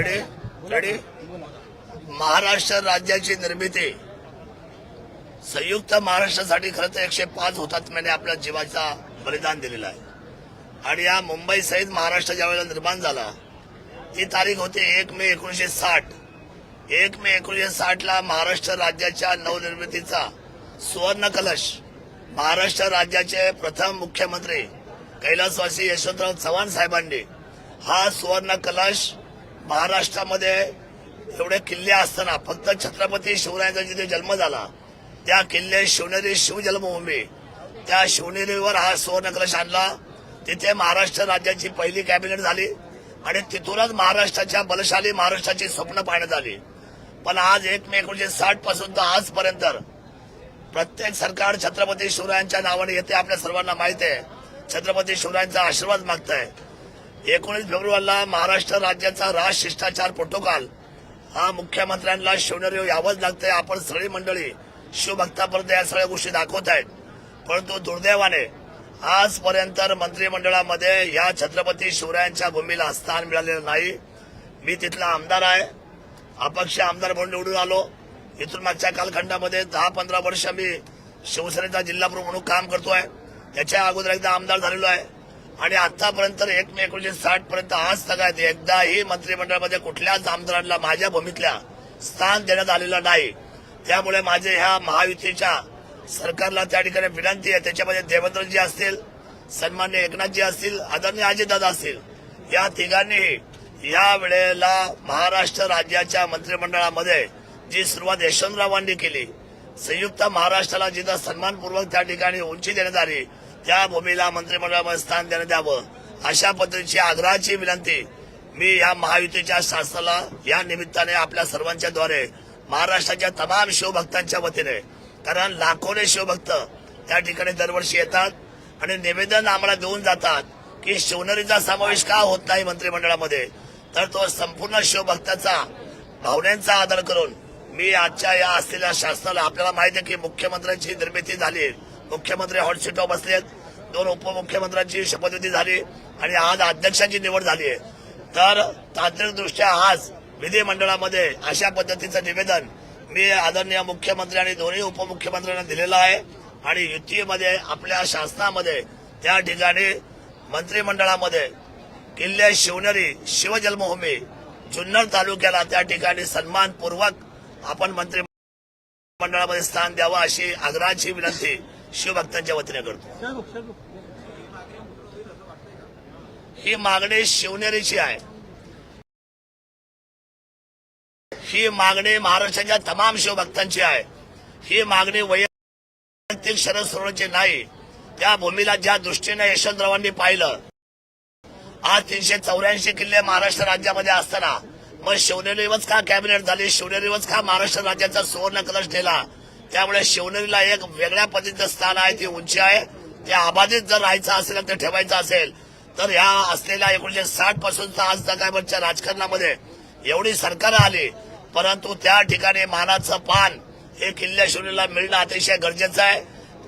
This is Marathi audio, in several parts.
रेडी महाराष्ट्र राज्याची निर्मिती. संयुक्त महाराष्ट्रासाठी खरं तर एकशे पाच हुतात्म्याने आपल्या जीवाचा बलिदान दिलेला आहे. आणि या मुंबई सहित महाराष्ट्र ज्या वेळेला निर्माण झाला ती तारीख होती एक मे एकोणीशे साठ. एक मे एकोणीशे साठ ला महाराष्ट्र राज्याच्या नवनिर्मितीचा सुवर्ण कलश महाराष्ट्र राज्याचे प्रथम मुख्यमंत्री कैलासवासी यशवंतराव चव्हाण साहेबांनी हा सुवर्ण कलश महाराष्ट्रामध्ये एवढे किल्ले असताना फक्त छत्रपती शिवरायांचा जिथे जन्म झाला त्या किल्ले शिवनेरी शिवजन्मभूमी त्या शिवनेरीवर हा सुवर्ण कलश आणला. तिथे महाराष्ट्र राज्याची पहिली कॅबिनेट झाली आणि तिथूनच महाराष्ट्राच्या बलशाली महाराष्ट्राची स्वप्न पाहण्यात आली. पण आज एक मे एकोणीशे साठपासून तर आजपर्यंत प्रत्येक सरकार छत्रपती शिवरायांच्या नावाने येते आपल्या सर्वांना माहीत आहे. छत्रपती शिवरायांचा आशीर्वाद मागत आहे एकोणीस फेब्रुवारीला महाराष्ट्र राज्याचा राज शिष्टाचार प्रोटोकॉल. हा मुख्यमंत्र्यांना शिवनेरी यावंच लागतंय. आपण सगळी मंडळी शिवभक्तापर्यंत या सगळ्या गोष्टी दाखवत आहेत. परंतु दुर्दैवाने आजपर्यंत मंत्रिमंडळामध्ये या छत्रपती शिवरायांच्या भूमीला स्थान मिळालेलं नाही. मी तिथला आमदार आहे. अपक्ष आमदार म्हणून निवडून आलो. इथून मागच्या कालखंडामध्ये दहा पंधरा वर्ष मी शिवसेनेचा जिल्हाप्रमुख म्हणून काम करतोय. त्याच्या अगोदर एकदा आमदार झालेलो आहे. आणि आतापर्यंत एक मे एकोणीशे साठ पर्यंत आज सगळ्यात एकदाही मंत्रिमंडळामध्ये कुठल्याच आमदारांना माझ्या भूमीतल्या स्थान देण्यात आलेलं नाही. त्यामुळे माझे ह्या महायुतीच्या सरकारला त्या ठिकाणी विनंती आहे. त्याच्यामध्ये देवेंद्रजी असतील सन्मान्य एकनाथजी असतील आदरणीय अजितदादा असतील या तिघांनीही या वेळेला महाराष्ट्र राज्याच्या मंत्रिमंडळामध्ये जी सुरुवात यशवंतरावांनी केली संयुक्त महाराष्ट्राला जिथं सन्मानपूर्वक त्या ठिकाणी उंची देण्यात आली त्या भूमीला मंत्रिमंडळामध्ये स्थान देण्यात द्यावं अशा पद्धतीची आग्रहाची विनंती मी या महायुतीच्या शासनाला या निमित्ताने आपल्या सर्वांच्या द्वारे महाराष्ट्राच्या तमाम शिवभक्तांच्या वतीने कारण लाखोने शिवभक्त त्या ठिकाणी दरवर्षी येतात आणि निवेदन आम्हाला देऊन जातात की शिवनेरीचा समावेश का होत नाही मंत्रिमंडळामध्ये. तर तो संपूर्ण शिवभक्ताचा भावनेचा आदर करून मी आजच्या या असलेल्या शासनाला आपल्याला माहिती आहे की मुख्यमंत्र्यांची निर्मिती झाली. मुख्यमंत्री हॉट सीटवर बसलेत दोन उपमुख्यमंत्र्यांची शपथविधी झाली आणि आज अध्यक्षांची निवड झाली आहे. तर तांत्रिकदृष्ट्या आज विधिमंडळामध्ये अशा पद्धतीचं निवेदन मी आदरणीय मुख्यमंत्री आणि दोन्ही उपमुख्यमंत्र्यांना दिलेलं आहे. आणि युतीमध्ये आपल्या शासनामध्ये त्या ठिकाणी मंत्रिमंडळामध्ये किल्ले शिवनेरी शिवजन्मभूमी जुन्नर तालुक्याला त्या ठिकाणी सन्मानपूर्वक आपण मंत्रिमंडळामध्ये स्थान द्यावं अशी आग्रहाची विनंती शिवभक्तांच्या वतीने करतो. ही मागणी शिवनेरीची आहे. ही मागणी महाराष्ट्राच्या तमाम शिवभक्तांची आहे. ही मागणी वैयक्तिक शरद सोडण्याची नाही. त्या भूमीला ज्या दृष्टीने यशवंतरावांनी पाहिलं आज तीनशे चौऱ्याऐंशी किल्ले महाराष्ट्र राज्यामध्ये असताना मग शिवनेरीवरच का कॅबिनेट झाली? शिवनेरीवरच का महाराष्ट्र राज्याचा सुवर्ण कलश नेला? त्यामुळे शिवनेरीला एक वेगळ्या पद्धतीचं स्थान आहे ती उंची आहे. ते अबाधित जर राहायचं असेल ते ठेवायचं असेल तर ह्या असलेल्या एकोणीशे साठ पासूनचा आज जगावरच्या राजकारणामध्ये एवढी सरकार आली परंतु त्या ठिकाणी मानाचं पान हे किल्ल्या शिवनेरीला मिळणं अतिशय गरजेचं आहे.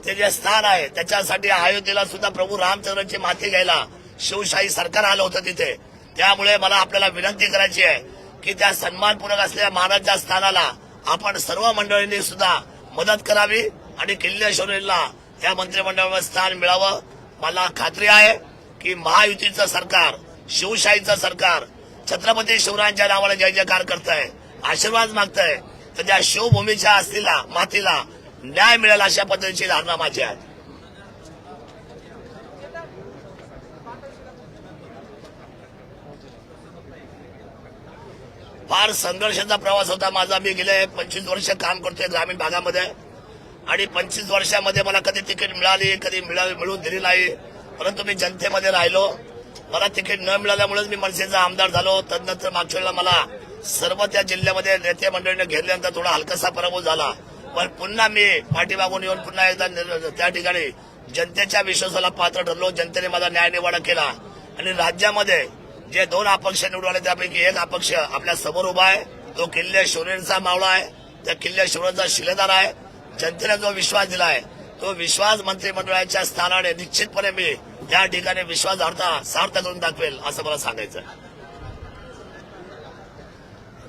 ते जे स्थान आहे त्याच्यासाठी अयोध्येला सुद्धा प्रभू रामचंद्रांची माती घ्यायला शिवशाही सरकार आलं होतं तिथे. त्यामुळे मला आपल्याला विनंती करायची आहे की त्या सन्मानपूर्वक असलेल्या महाराजच्या स्थानाला आपण सर्व मंडळींनी सुद्धा मदत करावी आणि किल्ले शौर्यला या मंत्रिमंडळावर स्थान मिळावं. मला खात्री आहे की महायुतीचं सरकार शिवशाहीचं सरकार छत्रपती शिवरायांच्या नावाला जय जयकार करत आहे आशीर्वाद मागतंय. तर त्या शिवभूमीच्या असलेला मातीला न्याय मिळेल अशा पद्धतीची धारणा माझी आहे. फार संघर्षाचा प्रवास होता माझा. मी गेले पंचवीस वर्ष काम करतोय ग्रामीण भागामध्ये. आणि पंचवीस वर्षामध्ये मला कधी तिकीट मिळाली कधी मिळून दिली नाही. परंतु मी जनतेमध्ये राहिलो. मला तिकीट न मिळाल्यामुळेच मी मनसेचा आमदार झालो. तदनंतर मागच्या वेळेला मला सर्व त्या जिल्ह्यामध्ये नेते मंडळीने घेतल्यानंतर थोडा हलकासा पराभव झाला. पण पुन्हा मी पाठीमागून येऊन पुन्हा एकदा त्या ठिकाणी जनतेच्या विश्वासाला पात्र ठरलो. जनतेने माझा न्याय निवाडा केला. आणि राज्यामध्ये जे दोन अपक्ष निवडून आले त्यापैकी एक अपक्ष आपल्यासमोर उभा आहे. तो किल्ले शिवनेरीचा मावळा आहे. त्या किल्ले शिवनेरीचा शिलेदार आहे. जनतेने जो विश्वास दिला आहे तो विश्वास मंत्रिमंडळाच्या स्थानाने निश्चितपणे मी या ठिकाणी विश्वासार्हता सार्थ करून दाखवेल असं मला सांगायचं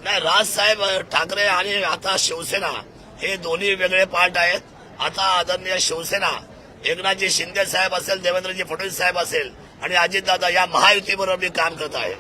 नाही राजसाहेब ठाकरे आणि आता शिवसेना हे दोन्ही वेगळे पार्ट आहेत. आता आदरणीय शिवसेना एकनाथजी शिंदे साहेब असेल देवेंद्रजी फडणवीस साहेब असेल आणि अजितदादा या महायुतीबरोबर मी काम करत आहे.